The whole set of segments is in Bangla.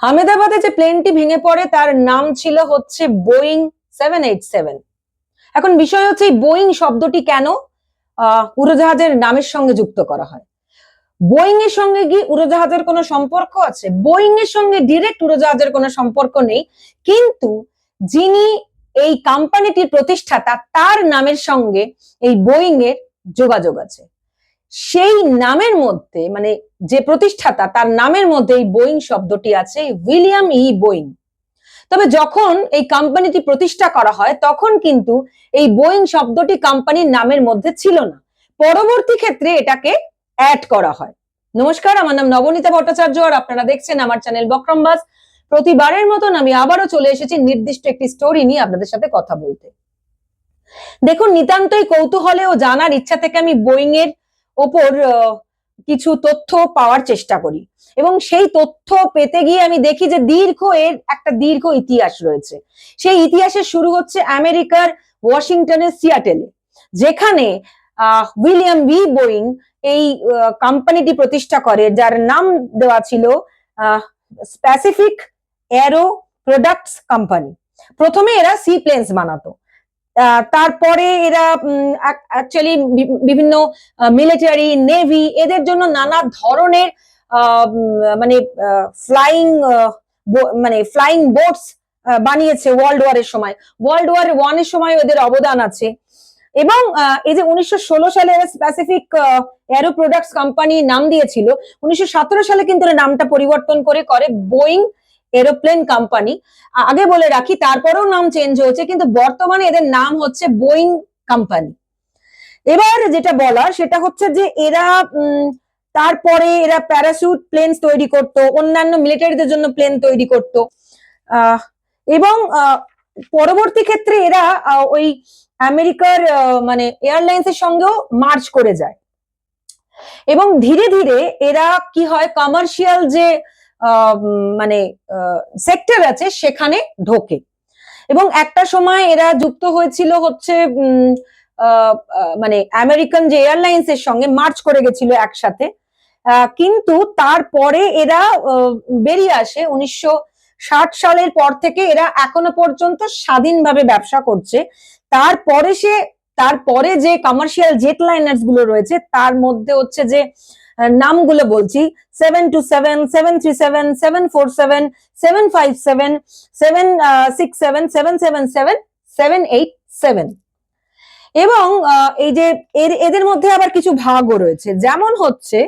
আহমেদাবাদে যে প্লেনটি ভেঙে পড়ে তার নাম ছিল হচ্ছে বোয়িং সেভেন এইট সেভেন। এখন বিষয় হচ্ছে বোয়িং শব্দটি কেন আহ, উড়োজাহাজের নামের সঙ্গে যুক্ত করা হয়? বোয়িং এর সঙ্গে কি উড়োজাহাজের কোনো সম্পর্ক আছে? বোয়িং এর সঙ্গে ডিরেক্ট উড়োজাহাজের কোনো সম্পর্ক নেই কিন্তু যিনি এই কোম্পানিটির প্রতিষ্ঠাতা তার নামের সঙ্গে এই বোয়িং এর যোগাযোগ আছে। সেই নামের মধ্যে মানে যে প্রতিষ্ঠাতা, তার নামের মধ্যে এই বোয়িং শব্দটি আছে উইলিয়াম ই বোয়িং। তবে যখন এই কোম্পানিটি প্রতিষ্ঠা করা হয়, তখন কিন্তু এই বোয়িং শব্দটি কোম্পানির নামের মধ্যে ছিল না। পরবর্তী ক্ষেত্রে এটাকে অ্যাড করা হয়। নমস্কার, আমার নাম নবনীতা ভট্টাচার্য আর আপনারা দেখছেন আমার চ্যানেল বক্রমবাস প্রতিবারের মতন আমি আবারও চলে এসেছি নির্দিষ্ট একটি স্টোরি নিয়ে আপনাদের সাথে কথা বলতে। দেখুন, নিতান্তই কৌতূহলে ও জানার ইচ্ছা থেকে আমি বোয়িং এর ওপর কিছু তথ্য পাওয়ার চেষ্টা করি। এবং সেই তথ্য পেতে গিয়ে আমি দেখি যে দীর্ঘ এর একটা দীর্ঘ ইতিহাস রয়েছে। সেই ইতিহাসের শুরু হচ্ছে আমেরিকার ওয়াশিংটনের সিয়াটেলে, যেখানে উইলিয়াম বি বোয়িং এই কোম্পানিটি প্রতিষ্ঠা করে, যার নাম দেওয়া ছিল স্পেসিফিক অ্যারো প্রোডাক্টস কোম্পানি প্রথমে এরা সি প্লেনস বানাতো। তারপরে এরা অ্যাকচুয়ালি বিভিন্ন মিলিটারি নেভি এদের জন্য নানা ধরনের মানে ফ্লাইং মানে ফ্লাইং বোটস বানিয়েছে ওয়ার্ল্ড ওয়ারের সময়। ওয়ার্ল্ড ওয়ার ওয়ানের সময় ওদের অবদান আছে। এবং এই যে উনিশশো ষোলো সালে এরা স্পেসিফিক এরো প্রোডাক্টস কোম্পানি নাম দিয়েছিল, উনিশশো সতেরো সালে কিন্তু নামটা পরিবর্তন করে করে বোয়িং এরোপ্লেন কোম্পানি। আগে বলে রাখি তারপরেও নাম চেঞ্জ হয়েছে কিন্তু বর্তমানে এদের নাম হচ্ছে বোয়িং কোম্পানি। এবার যেটা বলার সেটা হচ্ছে যে এরা তারপরে এরা প্যারাসুট প্লেন তৈরি করত অন্যান্য মিলিটারিদের জন্য প্লেন তৈরি করত। এবং পরবর্তী ক্ষেত্রে এরা ওই আমেরিকার মানে এয়ারলাইন্স এর সঙ্গেও মার্চ করে যায়। এবং ধীরে ধীরে এরা কি হয় কমার্শিয়াল যে আহ, মানে সেক্টর আছে সেখানে ঢোকে। এবং একটা সময় এরা যুক্ত হয়েছিল হচ্ছে মানে আমেরিকান যে এয়ারলাইন্স এর সঙ্গে মার্চ করে গেছিল একসাথে। কিন্তু তারপরে এরা বেরিয়ে আসে উনিশশো ষাট সালের পর থেকে এরা এখনও পর্যন্ত স্বাধীনভাবে ব্যবসা করছে। তারপরে সে, তারপরে যে কমার্শিয়াল জেট লাইনার্সগুলো রয়েছে, তার মধ্যে হচ্ছে যে নামগুলো বলছি seven two seven seven three seven seven four seven seven five seven seven six seven seven seven seven seven eight seven এবং এই যে এর, এদের মধ্যে আবার কিছু ভাগও রয়েছে। যেমন হচ্ছে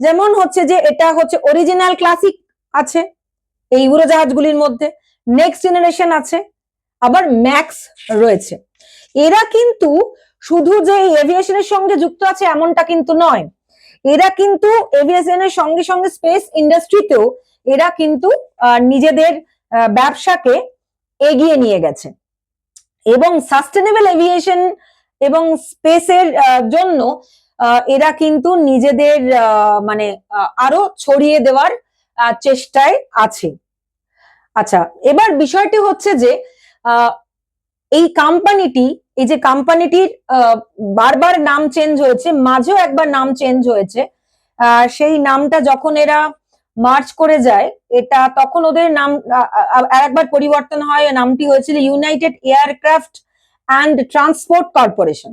যেমন হচ্ছে যে এটা হচ্ছে অরিজিনাল ক্লাসিক আছে, এই উড়োজাহাজগুলির মধ্যে। নেক্সট জেনারেশন আছে, আবার ম্যাক্স রয়েছে। এরা কিন্তু শুধু যে এভিয়েশনের সঙ্গে যুক্ত আছে এমনটা কিন্তু নয়। এরা কিন্তু এভিয়েশনের সঙ্গে সঙ্গে স্পেস ইন্ডাস্ট্রিতেও এরা কিন্তু নিজেদের ব্যবসাকে এগিয়ে নিয়ে গেছে। এবং সাস্টেনেবল এভিয়েশন এবং স্পেসের জন্য এরা কিন্তু নিজেদের মানে আরও ছড়িয়ে দেওয়ার চেষ্টায় আছে। আচ্ছা এবার বিষয়টি হচ্ছে যে এই কোম্পানিটি এই যে কোম্পানিটির বারবার নাম চেঞ্জ হয়েছে মাঝেও একবার নাম চেঞ্জ হয়েছে সেই নামটা যখন এরা মার্চ করে যায় এটা তখন ওদের নাম আহ, পরিবর্তন হয় নামটি হয়েছিল united aircraft and transport corporation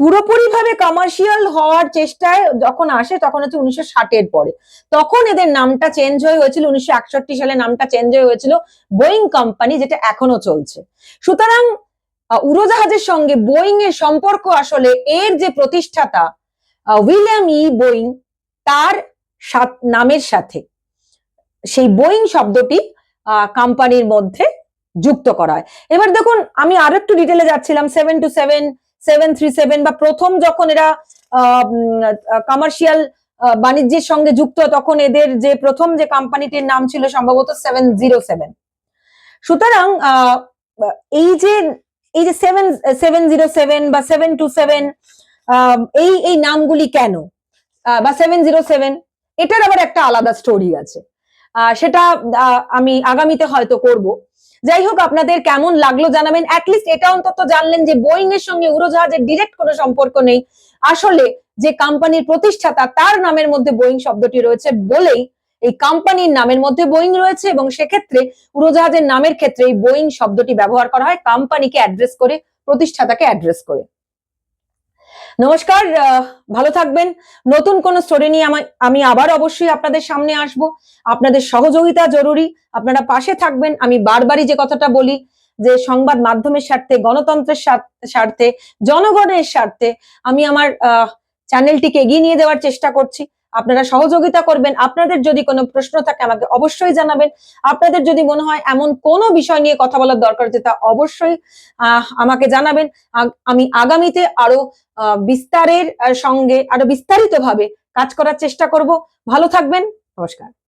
পুরোপুরিভাবে কমার্শিয়াল হওয়ার চেষ্টায় যখন আসে তখন হচ্ছে উনিশশো ষাটের পরে। তখন এদের নামটা চেঞ্জ হয়ে হয়েছিল উনিশশো একষট্টি সালে নামটা চেঞ্জ হয়ে হয়েছিল বোয়িং কোম্পানি যেটা এখনও চলছে। সুতরাং উড়োজাহাজের সঙ্গে বোয়িং এর সম্পর্ক আসলে এর যে প্রতিষ্ঠাতা উইলিয়াম ই বোয়িং তার নামের সাথে। সেই বোয়িং শব্দটি কোম্পানির মধ্যে যুক্ত করা হয়। এবার দেখুন, আমি আরও একটু ডিটেলে যাচ্ছিলাম seven two seven seven three seven বা প্রথম যখন এরা কমার্শিয়াল বাণিজ্যের সঙ্গে যুক্ত, তখন এদের যে প্রথম যে কোম্পানিটির নাম ছিল সম্ভবত সেভেন জিরো সেভেন সুতরাং এই যে এই যে সেভেন সেভেন জিরো সেভেন বা সেভেন টু সেভেন এই এই নামগুলি কেন? বা সেভেন জিরো সেভেন এটার আবার একটা আলাদা স্টোরি আছে। সেটা আমি আগামীতে হয়তো করব। যাই হোক, আপনাদের কেমন লাগল জানাবেন। অ্যাটলিস্ট এটা অন্তত জানলেন যে বোয়িং এর সঙ্গে উড়োজাহাজের ডিরেক্ট কোনো সম্পর্ক নেই। আসলে যে কোম্পানির প্রতিষ্ঠাতা, তার নামের মধ্যে বোয়িং শব্দটি রয়েছে বলেই এই কোম্পানির নামের মধ্যে বোয়িং রয়েছে এবং সেক্ষেত্রে উড়োজাহাজের নামের ক্ষেত্রে এই বোয়িং শব্দটি ব্যবহার করা হয়। কোম্পানিকে অ্যাড্রেস করে, প্রতিষ্ঠাতাকে অ্যাড্রেস করে। নমস্কার ভালো থাকবেন। নতুন কোন স্টোরি নিয়ে আমা- আবার অবশ্যই আপনাদের সামনে আসব। আপনাদের সহযোগিতা জরুরি। আপনারা পাশে থাকবেন। আমি বারবারই যে কথাটা বলি, যে সংবাদ মাধ্যমের স্বার্থে, গণতন্ত্রের স্বার্থে জনগণের স্বার্থে আমি আমার চ্যানেলটিকে এগিয়ে নিয়ে যাওয়ার চেষ্টা করছি। আপনারা সহযোগিতা করবেন। আপনাদের যদি কোনো প্রশ্ন থাকে আমাকে অবশ্যই জানাবেন। আপনাদের যদি মনে হয় এমন কোনো বিষয় নিয়ে কথা বলার দরকার আছে, তা অবশ্যই আমাকে জানাবেন। আমি আগামীতে আরও বিস্তারের সঙ্গে আরও বিস্তারিতভাবে কাজ করার চেষ্টা করব। ভালো থাকবেন। নমস্কার।